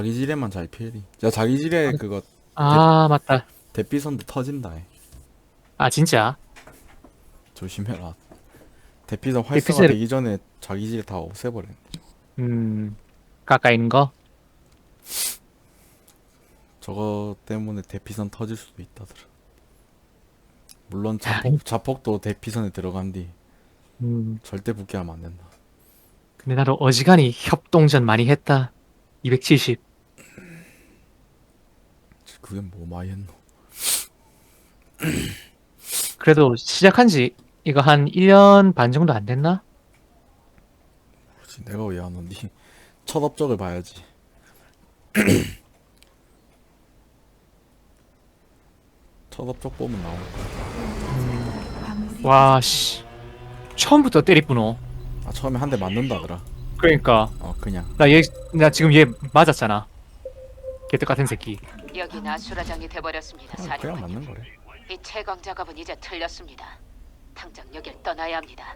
자기 지뢰만 잘 피해리. 야 자기 지뢰 그거 아 맞다. 대피선도 터진다. 해. 아 진짜? 조심해라. 대피선 활성화 대피선을- 되기 전에 자기 지뢰 다 없애버려. 음 가까이 있는 거? 저거 때문에 대피선 터질 수도 있다더라. 물론 아이. 자폭, 자폭도 대피선에 들어간 뒤 음 절대 붙게 하면 안 된다. 근데 나도 어지간히 협동전 많이 했다. 270. 그게 뭐 많이 했노. 그래도 시작한 지 이거 한 1년 반 정도 안 됐나? 그렇지, 내가 왜 안 오니? 첫 업적을 봐야지. 첫 업적 보면 나올 거야. 광물이 와 씨. 처음부터 때리뿐어. 아 처음에 한 대 맞는다더라. 그러니까 어 그냥. 나 얘 나 지금 얘 맞았잖아. 개떡 같은 새끼. 여기 나수라장이 돼버렸습니다. 그냥, 그냥 사령관님. 맞는 거래. 이 채광 작업은 이제 틀렸습니다. 당장 여길 떠나야 합니다.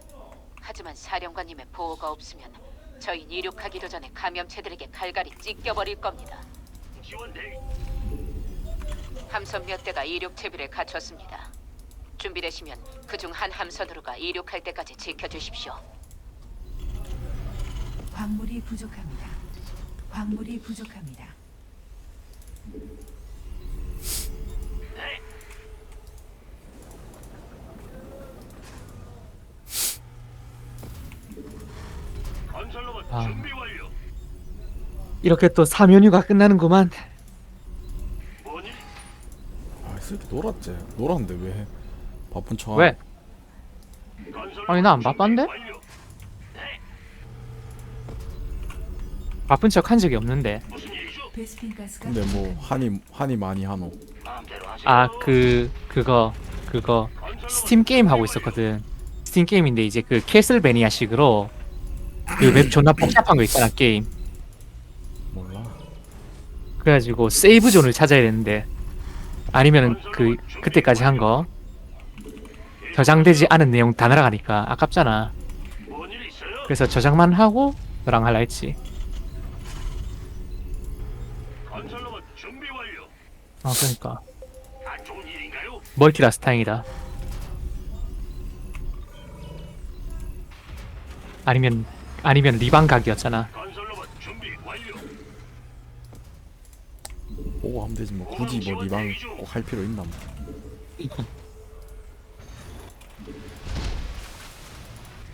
하지만 사령관님의 보호가 없으면 저희 이륙하기도 전에 감염체들에게 갈갈이 찢겨버릴 겁니다. 함선 몇 대가 이륙 채비를 갖췄습니다. 준비되시면 그중 한 함선으로가 이륙할 때까지 지켜주십시오. 광물이 부족합니다. 광물이 부족합니다. 아. 이렇게 또 사면휴가 끝나는구만. 아이 새끼 놀았지. 놀았는데 왜? 바쁜 척. 왜? 아니 나 안 바쁜데? 바쁜 척 한 적이 없는데. 근데 뭐 한이 한이 많이 하노. 아 그 그거 그거 스팀 게임 하고 있었거든. 스팀 게임인데 이제 그 캐슬베니아식으로 그 맵 존나 복잡한 거 있잖아 게임. 그래가지고 세이브 존을 찾아야 되는데 아니면은 그 그때까지 한 거 저장되지 않은 내용 다 날아가니까 아깝잖아. 그래서 저장만 하고 너랑 할라 했지. 아 그러니까 일인가요? 멀티라스타행이다. 아니면 아니면 리방 각이었잖아. 건설로봇 준비 완료. 보고 하면 되지 뭐 굳이 뭐 리방 꼭 할 필요 있나 뭐.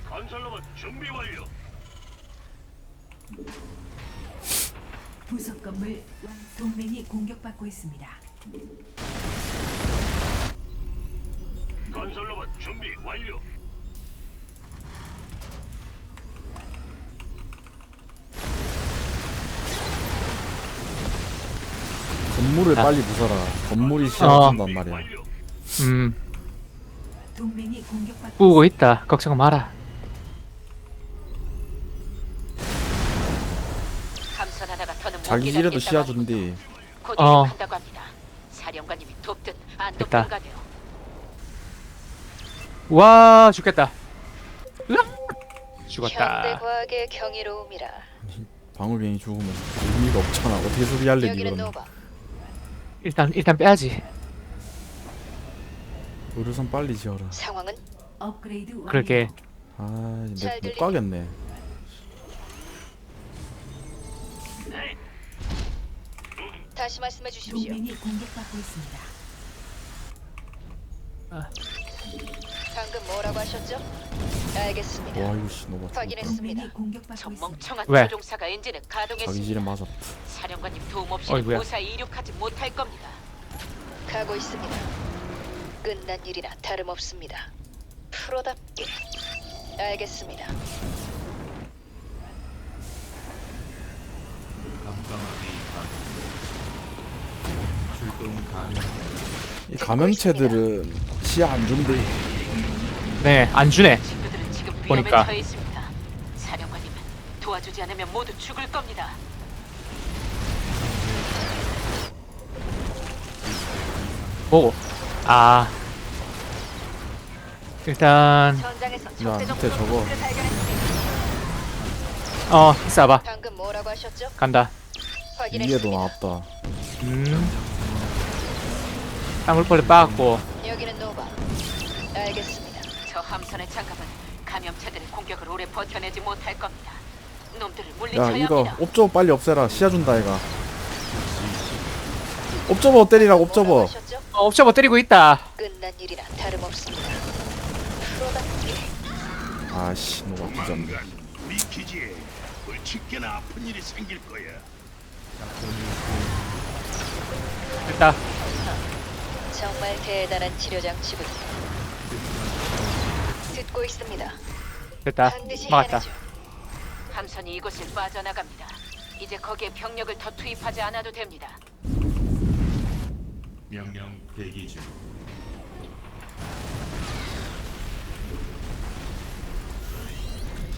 건설로봇 준비 완료. 부속 건물 완- 동맹이 공격받고 있습니다. 건설로봇 준비 완료. 건물을 아. 빨리 부숴라. 건물이 시작한단 말이야. 완료. 음 동맹이 꾸고 있다. 걱정 마라. 함선 하나가 더는 못 자기 기다리겠다고 씌워준디. 곧 어. 이륙한다고 합니다. 사령관님이 돕든 안 됐다. 돕든. 와 죽겠다. 으악! 죽었다. 과학의 경이로움이라. 방울뱅이 죽으면 의미가 없잖아. 어떻게 수리할래 여기는 이거는. 노바. 일단 일단 빼야지. 의료선 빨리 지어라. 상황은 업그레이드 완료. 그러게 아, 잘 내 못 들리네. 가겠네. 다시 말씀해 주십시오. 동맹이 공격받고 있습니다. 방금 뭐라고 하셨죠? 알겠습니다. 와 이거 씨 너무. 확인했습니다. 동맹이 공격받고 저 있습니다. 멍청한 왜? 조종사가 엔진을 자기 가동했습니다. 맞았다. 사령관님 도움 없이. 무사히 이륙하지 못할 겁니다. 가고 있습니다. 끝난 일이나 다름없습니다. 프로답게. 알겠습니다. 이 감염체들은 시야 안 준대. 네 안 주네. 친구들은 지금 위험에 보니까. 처해 있습니다. 사령관님은 도와주지 않으면 모두 죽을 겁니다. 뭐고? 아 일단 전장에서 야 적대 밑에 저거 발견했습니다. 어 있어봐 방금 뭐라고 하셨죠? 간다. 위에도 나왔다. 음. 땅굴벌레 빠았고 여기는 노바. 알겠습니다. 저 함선의 장갑은 감염체들의 공격을 오래 버텨내지 못할 겁니다. 놈들을 야 물리쳐야 이거 합니다. 옵저버 빨리 없애라. 시야 준다 얘가. 옵저버 때리라고 옵저버. 하셨죠? 어, 옵저버 때리고 있다. 끝난 일이라 다름없습니다. 프로답게 아씨 너가 뒤졌네. 조만간 우리 기지에 불치게나 아픈 일이 생길 거야. 됐다. 정말 대단한 치료 장치군요. 듣고 있습니다. 됐다. 반드시 막았다. 해내죠. 함선이 이곳을 빠져나갑니다. 이제 거기에 병력을 더 투입하지 않아도 됩니다. 명령 대기 중.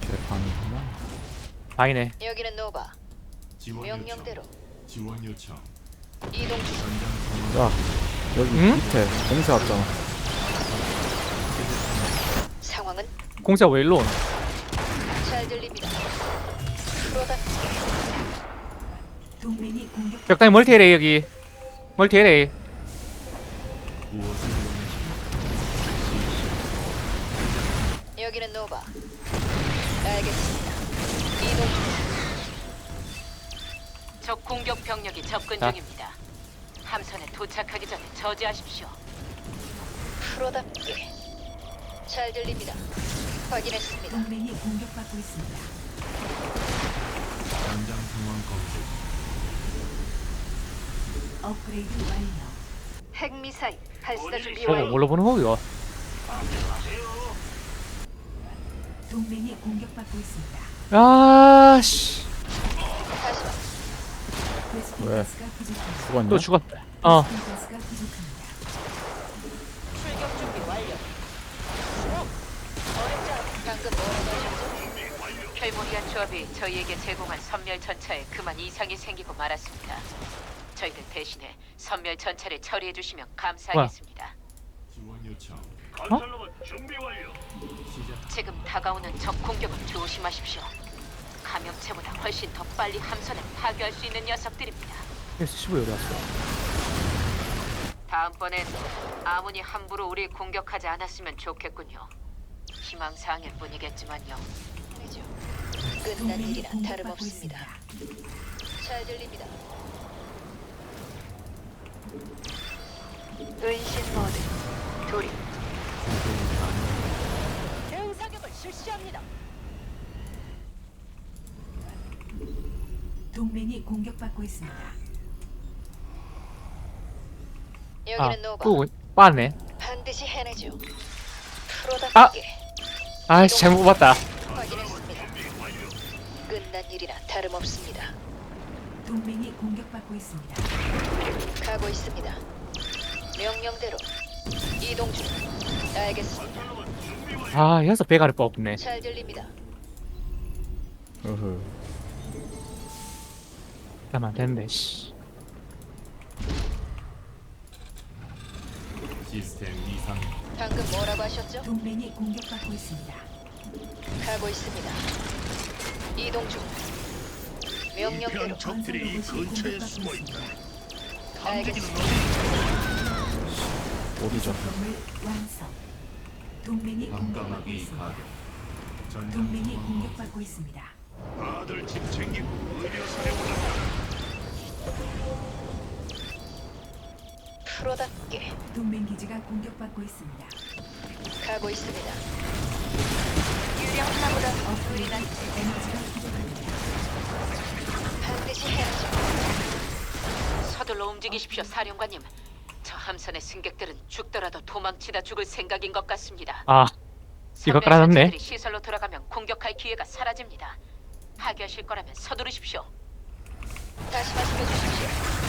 개판이구나. 방이네. 여기는 노바. 지원 명령대로. 지원 요청. 이동 중. 야 여기 응? 밑에 공사 왔잖아. 상황은 공사 왜 일로 오나? 잘 들립니다. 프로답게 동맹이 공격 벽당에 멀티 해래 여기. 멀티 해래. 무엇을 원하십니까? 여기는 노바. 알겠습니다. 이동 중. 적 공격 병력이 접근 자. 중입니다. 함선에 도착하기 전에 저지하십시오. 프로답게 잘 들립니다. 확인했습니다. 동맹이 공격받고 있습니다. 전장 상황 검색. 업그레이드 완료. 핵미사일 발사 준비 저거 완료. 뭘로 보는 거요? 동맹이 공격받고 있습니다. 아 씨. 다시 말 베스핀 왜? 가스가 부족합니다. 죽었냐? 또 죽었다. 어. 베스핀 가스가 부족합니다. 방금 뭐라고? 켈모리안 조합이 저희에게 제공한 선멸 전차에 그만 이상이 생기고 말았습니다. 저희들 대신에 선멸 전차를 처리해 주시면 감사하겠습니다. 지원 요청. 건설로봇 준비 완료. 시작. 지금 다가오는 적 공격은 조심하십시오. 감염체보다 훨씬 더 빨리 함선을 파괴할 수 있는 녀석들입니다. S15 여기 왔어. 다음번엔 아무니 함부로 우리 공격하지 않았으면 좋겠군요. 희망사항일 뿐이겠지만요. 아니죠. 끝난 일이나 다름없습니다. 잘 들립니다. 은신 모드 돌입. 대응 사격을 실시합니다. 동맹이 공격받고 있습니다. 아, 여기는 노바. 또 빠네. 반드시 해내죠. 프로답게 아이씨 잘못 뽑았다. 확인했습니다. 끝난 일이나 다름없습니다. 동맹이 공격받고 있습니다. 가고 있습니다. 명령대로 이동 중. 알겠습니다. 아 여기서 배가를 뽑네. 잘 들립니다. 으흐. 그러면 안 되는데. 씨. 시스템 이상. 방금 뭐라고 하셨죠? 동맹이 공격받고 있습니다. 가고 있습니다. 이동 중. 명령대로 편 적들이 이 근처에 숨어 있다. 알겠습니다. 어디죠? 건물 완성. 동맹이 공격받고 있습니다. 가격. 전장 동맹이. 공격받고 있습니다. 다들 짐 챙기고 의료선에 올라가. 프로답게 동맹 기지가 공격받고 있습니다. 가고 있습니다. 업그레이드 에너지가 부족합니다. 반드시 해내죠. 서둘러 움직이십시오, 사령관님. 저 함선의 승객들은 죽더라도 도망치다 죽을 생각인 것 같습니다. 아 이거 깔아놨네. 시설로 돌아가면 공격할 기회가 사라집니다. 파괴하실 거라면 서두르십시오. 다시 말씀해 주십시오.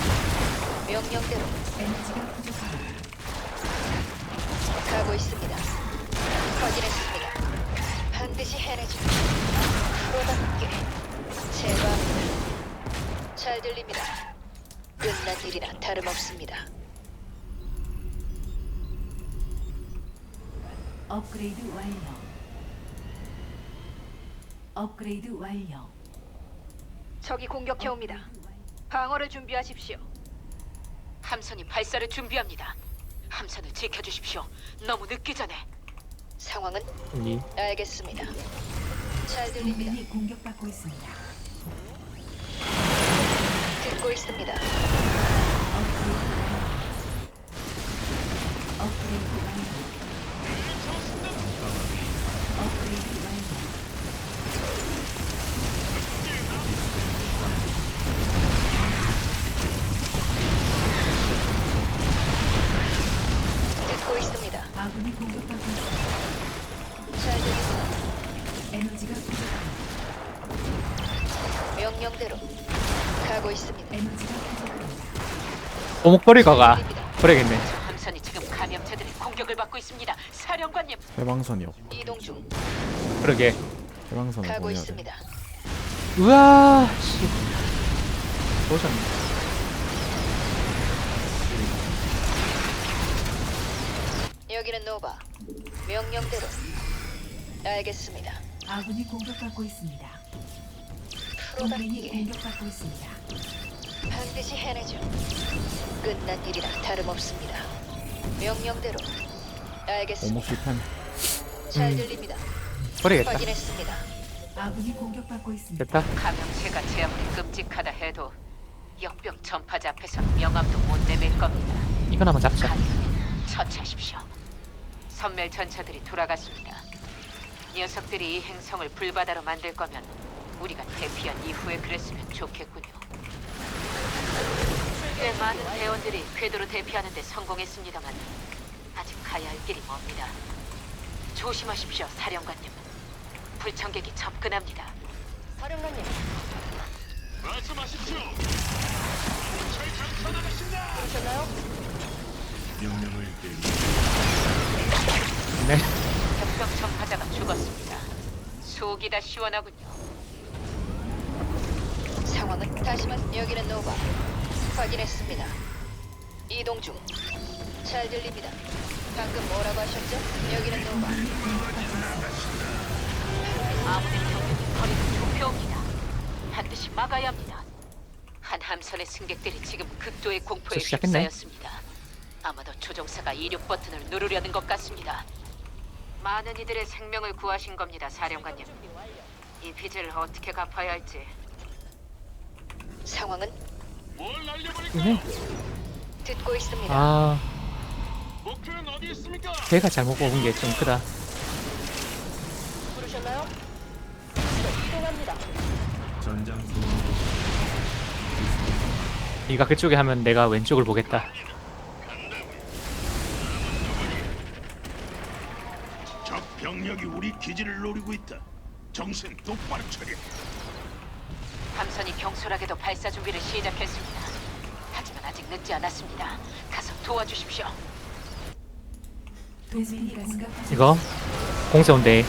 명령대로 에너지가 부족합니다. 가고 있습니다. 확인했습니다. 반드시 해내죠. 프로답게 제거합니다. 잘 들립니다. 끝난 일이나 다름없습니다. 업그레이드 완료. 업그레이드 완료. 적이 공격해 옵니다. 방어를 준비하십시오. 함선이 발사를 준비합니다. 함선을 지켜주십시오. 너무 늦기 전에. 상황은 여기 알겠습니다. 잘 들립니다. 동맹이 공격받고 있습니다. 듣고 있습니다. 업그레이드 완료. 업그레이드 완료. 듣고 명령대로 가고 있습니다. 오목버리가 가 버려야겠네 함선이 지금 감염체들의 공격을 받고 있습니다. 사령관님, 해방선이 없. 이동 중 그러게 해방선을 가고 보내야 돼. 있습니다. 우와 씨 도전 여기는 노바. 명령대로 알겠습니다. 아군이 공격받고 있습니다. 프로답게 공격받고 있습니다. 반드시 해내죠. 끝난 일이라 다름없습니다. 명령대로 알겠습니다. 오목. 잘 음. 들립니다. 버리겠다 확인했습니다. 아군이 공격받고 있습니다. 됐다 감염체가 제 아무리 끔찍하다 해도 역병 전파자 앞에서 명함도 못 내밀 겁니다. 이건 한번 잡자 가능하면 처치하십시오. 선멸 전차들이 돌아갔습니다. 녀석들이 이 행성을 불바다로 만들 거면 우리가 대피한 이후에 그랬으면 좋겠군요. 꽤 많은 대원들이 궤도로 대피하는 데 성공했습니다만 아직 가야 할 길이 멉니다. 조심하십시오, 사령관님. 불청객이 접근합니다. 사령관님, 말씀하십시오. 보셨나요? 명령을 내리 네 역병 전파자가 죽었습니다. 속이 다 시원하군요. 상황은 다시만 여기는 노바. 확인했습니다. 이동 중. 잘 들립니다. 방금 뭐라고 하셨죠? 여기는 노바. 아무리 병력이 거리가 좁혀옵니다. 반드시 막아야 합니다. 한 함선의 승객들이 지금 극도의 공포에 저 시작했네. 휩싸였습니다. 아마도 조종사가 이륙 버튼을 누르려는 것 같습니다. 많은 이들의 생명을 구하신 겁니다, 사령관님. 이 빚을 어떻게 갚아야 할지 상황은 뭘 날려버릴까? 네. 듣고 있습니다. 아 목표는 어디 있습니까? 걔가 잘못 뽑은 게 좀 크다 부르셨나요? 이동합니다. 전장 소환 네가 그쪽에 하면 내가 왼쪽을 보겠다 적 병력이 우리 기지를 노리고 있다. 정신 똑바로 차려. 함선이 경솔하게도 발사 준비를 시작했습니다. 하지만 아직 늦지 않았습니다. 가서 도와주십시오. 이거 공세온데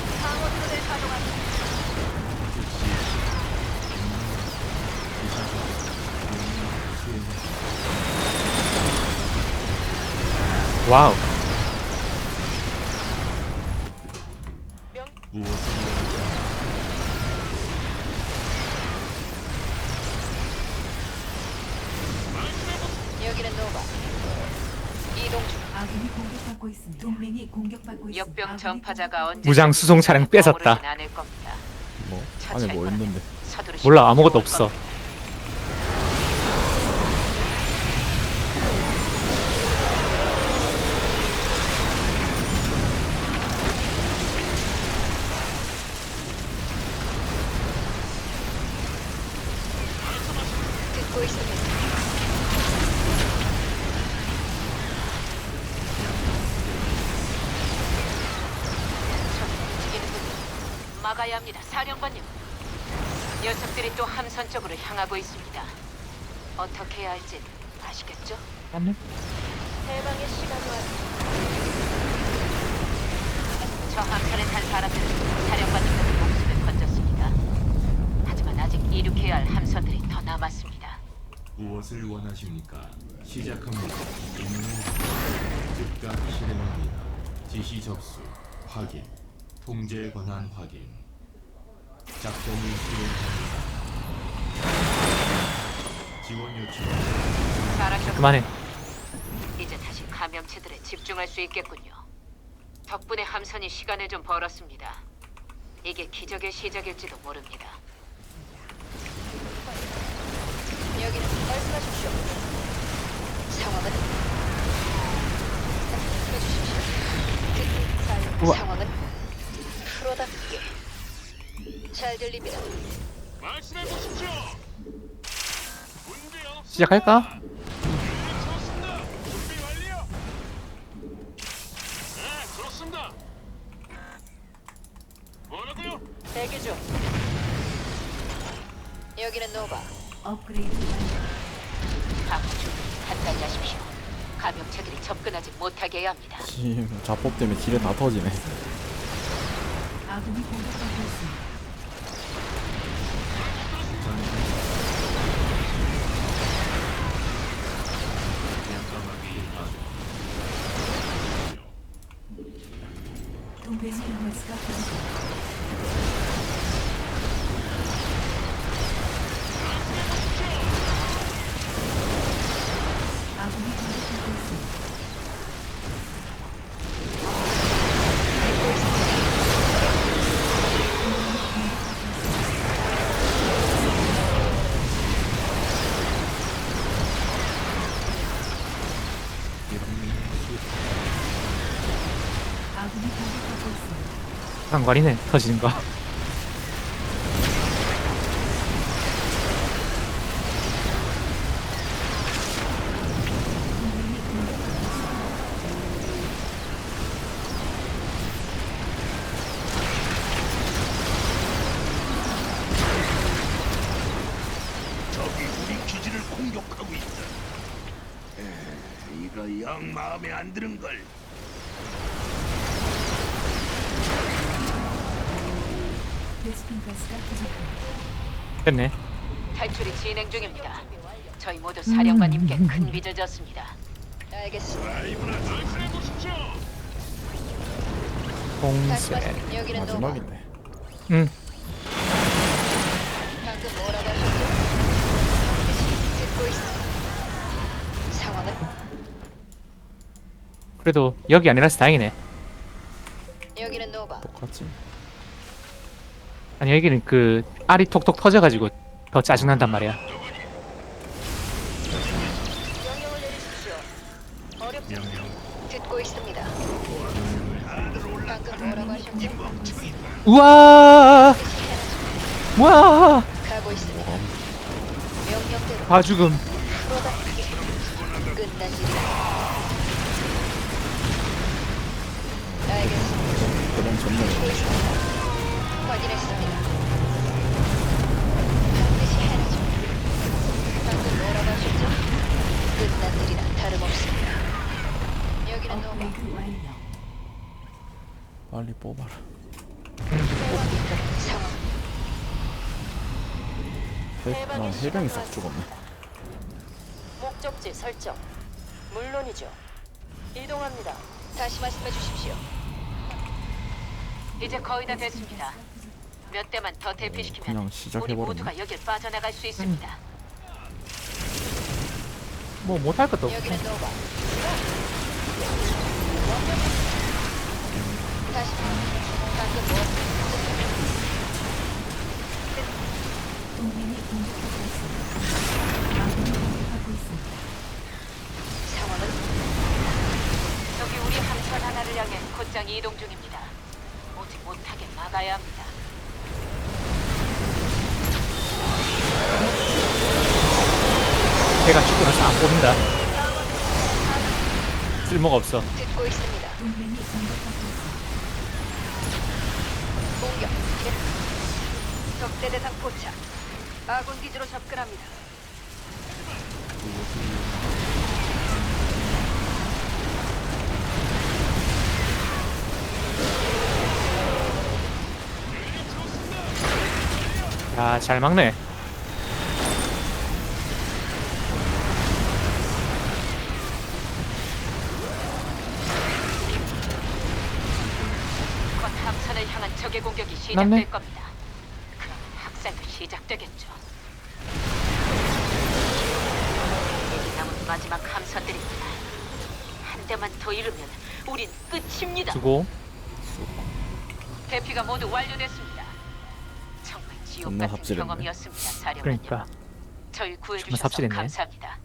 와우 전파자가 언제 무장 수송 차량 뺏었다. 뭐 안에 뭐 있는데? 몰라 아무것도 없어 겁니다. 듣고 있습니다. 저기 움직이는군요. 막아야 합니다, 사령관님. 녀석들이 또 함선 쪽으로 향하고 있습니다. 어떻게 해야 할지 아시겠죠? 맞네 해방의 시간이 왔 저 함선에 탄 사람들은 사령관님께서 목숨을 건졌습니다. 하지만 아직 이륙해야 할 함선들이 더 남았습니다. 무엇을 원하십니까? 시작합니다. 임무 즉각 실행합니다. 지시 접수 확인. 통제 권한 확인. 작전을 수행합니다. 지원 요청. 잘하셨 그만해. 이제 다시 감염체들에 집중할 수 있겠군요. 덕분에 함선이 시간을 좀 벌었습니다. 이게 기적의 시작일지도 모릅니다. 여기는 말씀하십시오. 상황은 해주십시오. 듣- 사- 우와. 상황은 프로답게 잘 들립니다. 말씀해 보십시오. 문제 없. 시작할까? 접근하지 못하게 해야 합니다. 지금 자폭 때문에 딜에 다 터지네. 아군이 공격받고 있습니다. 동맹이 가스가 부족합니다. 상관이네 터지는 거. 동맹이 공격받고 있습니다. 적이 우리 기지를 공격하고 있다. 에, 이거 영 마음에 안 드는 걸. 베스핀 가스가 부족합니다. 됐네. 탈출이 진행 중입니다. 저희 모두 사령관님께 큰 빚을 졌습니다. 알겠습니다. 다시. 말씀. 여기는 노바. 마지막인데. 응. 방금 뭐라고 하셨죠? 듣고 있습니다. 상황은 그래도 여기 아니라서 다행이네. 여기는 노바. 똑같지. 아니 여기는 그 알이 톡톡 터져가지고 더 짜증난단 말이야. 우와! 뭐야! 가고 있습니다. 명령대로 다 죽음. 프로답게 끝난 일이다. 알겠습니다. 그런 전문. 듣고 있습니다. 확인했습니다. 반드시 해내죠. 하셨죠? 끝난 일이나 다름없습니다. 여기는 노바. 빨리 뽑아라. 상황 해, 난 해병이 싹 죽었네. 목적지 설정. 물론이죠. 이동합니다. 다시 말씀해 주십시오. 이제 거의 다 됐습니다. 몇 대만 더 대피시키면 그냥 우리 시작해버렸네. 모두가 여길 빠져나갈 수 있습니다. 뭐 못할 것도 없고. 여기는 노바. 다시 방금 뭐 곧장 이동 중입니다. 오지 못하게 막아야 합니다. 걔가 죽고 나서 안 뽑는다. 쓸모가 없어. 듣고 있습니다. 동맹이 공격받고 있습니다. 공격. 적대 대상 포착. 아군 기지로 접근합니다. 야, 잘 막네. 시작될 맞네. 겁니다. 그럼 학살도 시작되겠죠. 마지막 감사드립니다. 한 대만 더 잃으면 우린 끝입니다. 주고 대피가 모두 완료됐습니다. 정말 지옥 같은. 경험이었습니다, 사령관님. 그러니까 저희 정말 구해주셔서 삽질했네. 감사합니다.